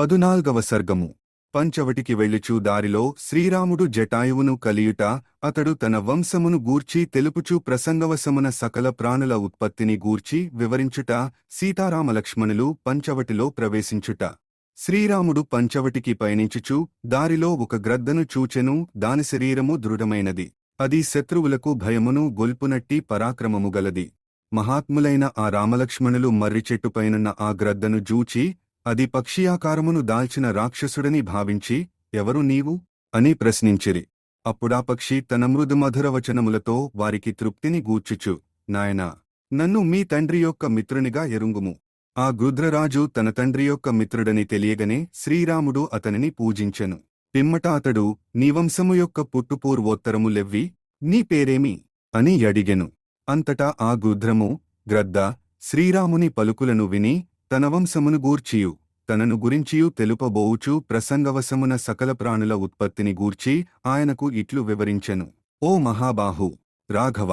పదునాల్గవ సర్గము. పంచవటికి వెళ్ళిచూ దారిలో శ్రీరాముడు జటాయువును కలియుట అతడు తన వంశమును గూర్చి తెలుపుచు ప్రసంగవశమున సకల ప్రాణుల ఉత్పత్తిని గూర్చి వివరించుట సీతారామలక్ష్మణులు పంచవటిలో ప్రవేశించుట. శ్రీరాముడు పంచవటికి పయనించుచు దారిలో ఒక గ్రద్దను చూచెను దాని శరీరము దృఢమైనది. అది శత్రువులకు భయమును గొల్పునట్టి పరాక్రమము గలది. మహాత్ములైన ఆ రామలక్ష్మణులు మర్రి చెట్టుపైనున్న ఆ గ్రద్దను జూచి అది పక్షియాకారమును దాల్చిన రాక్షసుడని భావించి ఎవరు నీవు? అని ప్రశ్నించిరి. అప్పుడా పక్షి తన మృదు మధుర వచనములతో వారికి తృప్తిని గూర్చుచు నాయనా నన్ను మీ తండ్రి యొక్క మిత్రునిగా ఎరుంగుము. ఆ గృధ్రరాజు తన తండ్రి యొక్క మిత్రుడని తెలియగనే శ్రీరాముడు అతనిని పూజించెను. పిమ్మట అతడు నీ వంశము యొక్క పుట్టుపూర్వోత్తరములెవ్వి నీ పేరేమి అని అడిగెను. అంతటా ఆ గృధ్రము గ్రద్ద శ్రీరాముని పలుకులను విని తన వంశమును గూర్చియు తనను గురించియు తెలుపబోవుచు ప్రసంగవశమున సకల ప్రాణుల ఉత్పత్తిని గూర్చి ఆయనకు ఇట్లు వివరించెను. ఓ మహాబాహు! రాఘవ!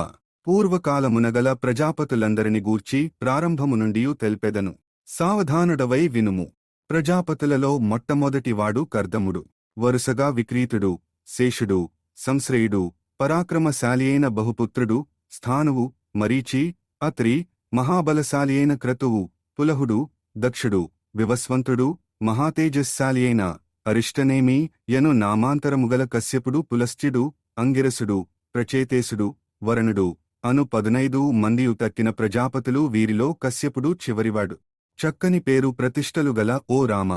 పూర్వకాలమునగల ప్రజాపతులందరిని గూర్చి ప్రారంభము నుండియు తెల్పెదను. సావధానుడవై వినుము. ప్రజాపతులలో మొట్టమొదటివాడు కర్దముడు వరుసగా విక్రీతుడు శేషుడు సంశ్రయుడు పరాక్రమశాలి అయిన బహుపుత్రుడు స్థానువు మరీచి అత్రి మహాబలశాలి అయిన క్రతువు పులహుడు దక్షుడు వివస్వంతుడు మహాతేజస్శాలి అయిన అరిష్టనేమి యను నామాంతరముగల కశ్యపుడు పులస్త్యుడు అంగిరసుడు ప్రచేతేశుడు వరణుడు అను పదునైదు మందియు తక్కిన ప్రజాపతులు వీరిలో కశ్యపుడు చివరివాడు. చక్కని పేరు ప్రతిష్టలు గల ఓ రామ.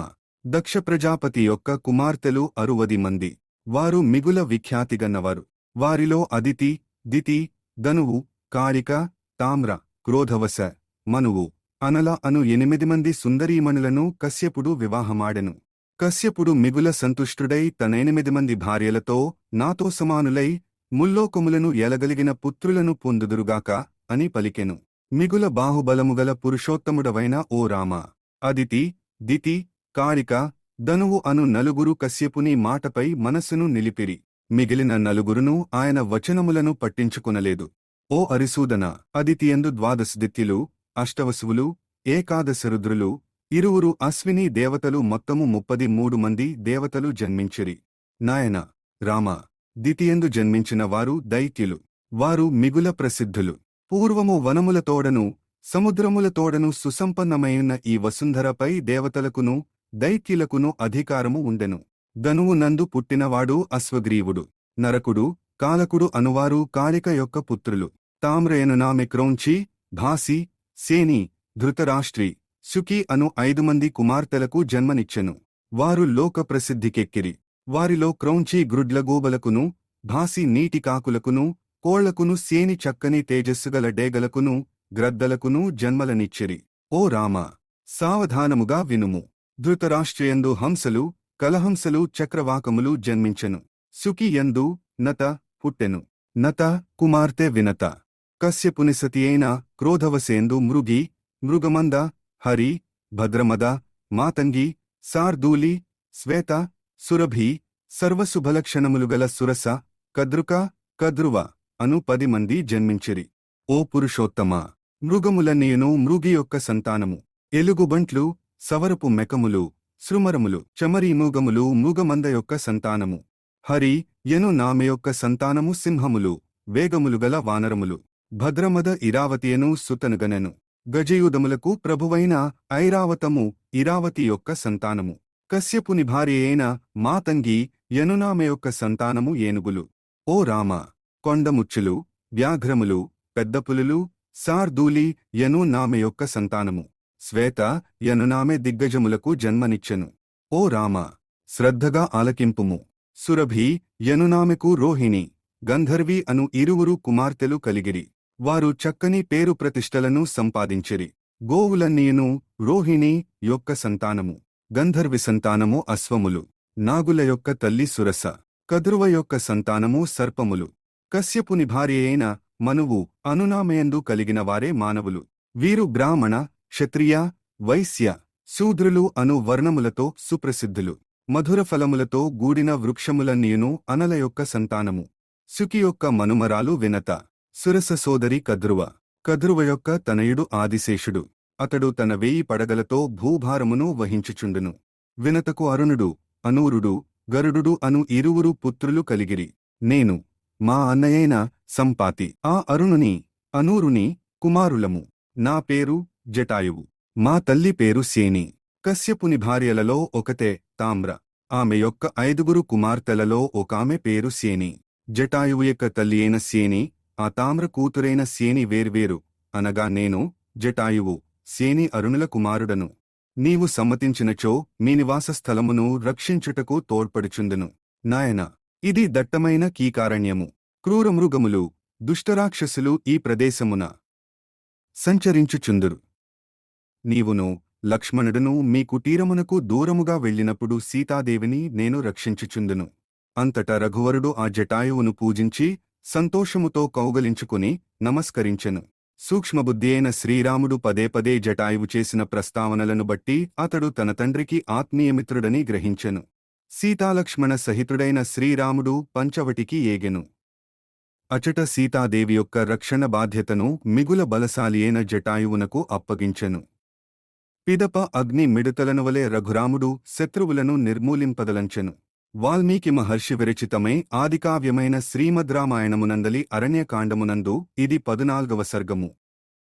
దక్ష ప్రజాపతి యొక్క కుమార్తెలు అరువది మంది. వారు మిగుల విఖ్యాతిగన్నవారు వారిలో అదితి దితి ధనువు కాళిక తామ్ర క్రోధవశ మనువు అనల అను ఎనిమిది మంది సుందరీమణులను కశ్యపుడు వివాహమాడెను. కశ్యపుడు మిగుల సంతుష్టుడై తనెనిమిది మంది భార్యలతో నాతో సమానులై ముల్లోకములను ఎలగలిగిన పుత్రులను పొందుదురుగాక అని పలికెను. మిగుల బాహుబలముగల పురుషోత్తముడవైన ఓ రామ. అదితి దితి కాళిక ధనువు అను నలుగురు కశ్యపుని మాటపై మనస్సును నిలిపిరి. మిగిలిన నలుగురును ఆయన వచనములను పట్టించుకొనలేదు. ఓ అరిసూదన అదితియందు ద్వాదశదిత్యులు అష్టవసువులు ఏకాదశరుద్రులు ఇరువురు అశ్విని దేవతలు మొత్తము ముప్పది మూడు మంది దేవతలు జన్మించిరి. నాయన రామ ద్వితీయందు జన్మించిన వారు దైత్యులు వారు మిగుల ప్రసిద్ధులు. పూర్వము వనములతోడను సముద్రములతోడను సుసంపన్నమైన ఈ వసుంధరపై దేవతలకును దైత్యులకును అధికారము ఉండెను. ధనువు నందు పుట్టినవాడు అశ్వగ్రీవుడు నరకుడు కాలకుడు అనువారు కాళిక యొక్క పుత్రులు. తామ్రయనునామె క్రోంచి భాసి సేని ధృతరాష్ట్రి శుకి అను ఐదు మంది కుమార్తెలకు జన్మనిచ్చెను. వారు లోక ప్రసిద్ధికెక్కిరి. వారిలో క్రౌంచి గ్రుడ్లగూబలకును భాసి నీటి కాకులకును కోళ్ళకును సేని చక్కని తేజస్సుగల డేగలకును గ్రద్దలకును జన్మలనిచ్చిరి. ఓ రామ సావధానముగా వినుము. ధృతరాష్ట్రయందు హంసలు కలహంసలు చక్రవాకములు జన్మించెను. సుకి యందు నత పుట్టెను. నత కుమార్తె వినత. కశ్యపుని సతియైన క్రోధవసేందు మృగి మృగమంద హరి భద్రమద మాతంగి సార్దూలి శ్వేత సురభి సర్వశుభలక్షణములుగల సురస కద్రుక కద్రువ అను పది మంది జన్మించిరి. ఓ పురుషోత్తమ! మృగములన్నీయును మృగి యొక్క సంతానము. ఎలుగుబంట్లు సవరపు మెకములు శృమరములు చమరీమూగములు మృగమంద యొక్క సంతానము. హరి ఎను నామె యొక్క సంతానము సింహములు వేగములుగల వానరములు. భద్రమద ఇరావతియను సుతనుగనెను. గజయుధములకు ప్రభువైన ఐరావతము ఇరావతి యొక్క సంతానము. కశ్యపుని భార్యయైన మాతంగి యనునామె యొక్క సంతానము ఏనుగులు. ఓ రామ! కొండముచ్చులు వ్యాఘ్రములు పెద్దపులులు సార్దూలి యను నామె యొక్క సంతానము. శ్వేత యనునామె దిగ్గజములకు జన్మనిచ్చెను. ఓ రామ! శ్రద్ధగా ఆలకింపుము. సురభి యనునామెకు రోహిణి. గంధర్వి అను ఇరువురు కుమార్తెలు కలిగిరి. వారు చక్కని పేరు ప్రతిష్టలను సంపాదించిరి. గోవులన్నీయును రోహిణి యొక్క సంతానము గంధర్వి సంతానము అశ్వములు నాగుల యొక్క తల్లి సురస కదురువ యొక్క సంతానము సర్పములు కశ్యపుని భార్యయైన మనువు అనునామయందు కలిగిన వారే మానవులు. వీరు బ్రాహ్మణ క్షత్రియ వైశ్య శూద్రులు అను వర్ణములతో సుప్రసిద్ధులు. మధుర ఫలములతో గూడిన వృక్షములన్నీయును అనల యొక్క సంతానము. సుఖి యొక్క మనుమరాలు వినత. సురస సోదరి కద్రువ. కద్రువ యొక్క తనయుడు ఆదిశేషుడు. అతడు తన వేయి పడగలతో భూభారమును వహించుచుండును. వినతకు అరుణుడు అనూరుడు గరుడు అను ఇరువురు పుత్రులు కలిగిరి. నేను మా అన్నయైన సంపాతి. ఆ అరుణుని అనూరుని కుమారులము. నా పేరు జటాయువు. మా తల్లి పేరు సేని కశ్యపుని భార్యలలో ఒకతే తామ్ర. ఆమె యొక్క ఐదుగురు కుమార్తెలలో ఒకామె పేరు సేని జటాయువు యొక్క తల్లి అయిన సేని ఆ తామ్ర కూతురైన సేని వేర్వేరు. అనగా నేను జటాయువు సేని అరుణుల కుమారుడను. నీవు సమ్మతించినచో మీ నివాస స్థలమును రక్షించుటకు తోడ్పడుచుందును. నాయన ఇది దట్టమైన కీకారణ్యము. క్రూరమృగములు దుష్టరాక్షసులు ఈ ప్రదేశమున సంచరించుచుందురు. నీవును లక్ష్మణుడును మీ కుటీరమునకు దూరముగా వెళ్ళినప్పుడు సీతాదేవిని నేను రక్షించుచుందును. అంతటా రఘువరుడు ఆ జటాయువును పూజించి సంతోషముతో కౌగలించుకుని నమస్కరించెను. సూక్ష్మబుద్ధి అయిన శ్రీరాముడు పదే పదే జటాయువు చేసిన ప్రస్తావనలను బట్టి అతడు తన తండ్రికి ఆత్మీయమిత్రుడని గ్రహించెను. సీతాలక్ష్మణ సహితుడైన శ్రీరాముడు పంచవటికి ఏగెను. అచట సీతాదేవి యొక్క రక్షణ బాధ్యతను మిగుల బలశాలి అయిన జటాయువునకు అప్పగించెను. పిదప అగ్ని మిడతలను వలె రఘురాముడు శత్రువులను నిర్మూలింపదలంచెను. వాల్మీకి మహర్షి విరచితమే ఆదికావ్యమైన శ్రీమద్రామాయణమునందలి అరణ్యకాండమునందు ఇది పదునాల్గవ సర్గము.